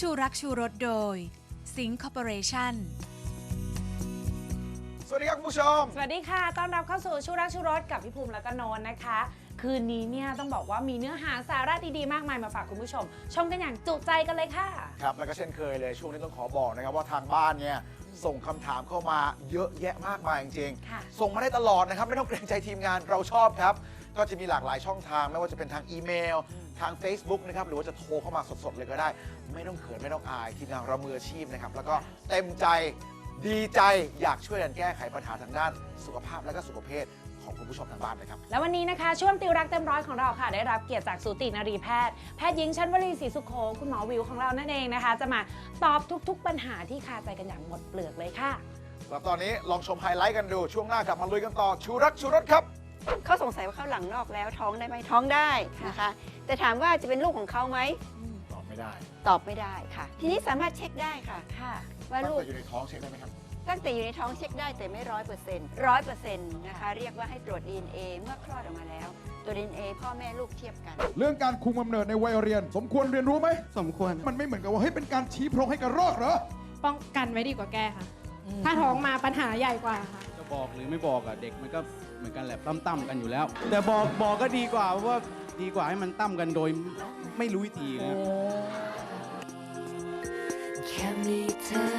ชูรักชูรสโดย สิงคอร์ปอเรชั่น สวัสดีครับคุณผู้ชม สวัสดีค่ะ ต้อนรับเข้าสู่ชูรักชูรสกับพี่ภูมิและก็โนนนะคะ คืนนี้เนี่ยต้องบอกว่ามีเนื้อหาสาระดีๆ มากมายมาฝากคุณผู้ชม ชมกันอย่างจุใจกันเลยค่ะ ครับ แล้วก็เช่นเคยเลยช่วงนี้ต้องขอบอกนะครับว่าทางบ้านเนี่ย ส่งคำถามเข้ามาเยอะแยะมากมายจริงค่ะ ๆ ส่งมาได้ตลอดนะครับ ไม่ต้องเกรงใจทีมงานเราชอบครับ ก็จะมีหลากหลายช่องทาง ไม่ว่าจะเป็นทางอีเมล ทาง Facebook นะครับหรือว่าจะโทรเข้ามาสดๆเลยก็ได้ ไม่ต้องเขินไม่ต้องอายทีมงานเรามืออาชีพนะครับแล้วก็เต็มใจดีใจอยากช่วยกันแก้ไขปัญหาทางด้านสุขภาพและก็สุขภาพ ของคุณผู้ชมทางบ้านนะครับ แล้ววันนี้นะคะช่วงติวรักเต็มร้อยของเราค่ะ ได้รับเกียรติจากสูตินารีแพทย์ แพทย์หญิงชั้นวลีศรีสุโข คุณหมอวิวของเรานั่นเองนะคะ จะมาตอบทุก ๆ ปัญหาที่คาใจกันอย่างหมดเปลือกเลยค่ะแล้วตอนนี้ลองชมไฮไลท์กันดูช่วงหน้ากลับมาลุยกันต่อชูรักชูรสครับเขาสงสัยว่าเขาหลังนอกแล้วท้องได้ไหมท้องได้นะคะ แต่ถามว่าจะเป็นลูกของเขาไหมตอบไม่ได้ ตอบไม่ได้ค่ะ ทีนี้สามารถเช็คได้ค่ะ ค่ะ ว่าตั้งลูกแต่อยู่ในท้องเช็คได้ไหมครับ ตั้งแต่อยู่ในท้องเช็คได้แต่ไม่ร้อยเปอร์เซ็นต์ร้อยเปอร์เซ็นต์นะคะเรียกว่าให้ตรวจ DNA เมื่อคลอดออกมาแล้วตัว DNA พ่อแม่ลูกเทียบกัน เรื่องการคุมกำเนิดในวัยเรียน สมควรเรียนรู้ไหม สมควร มันไม่เหมือนกับว่าเฮ้ยเป็นการชี้โพรงให้กระรอกเหรอ ป้องกันไว้ดีกว่าแก้ค่ะ ถ้าท้องมาปัญหาใหญ่กว่าค่ะ จะบอกหรือไม่บอกอะเด็กมันก็เหมือนกันแหละตั้มๆกันอยู่แล้ว แต่บอกบอกก็ดีกว่าเพราะว่าดีกว่าให้มันตั้มกันโดยไม่รู้วิธีนะแค่มีเธอ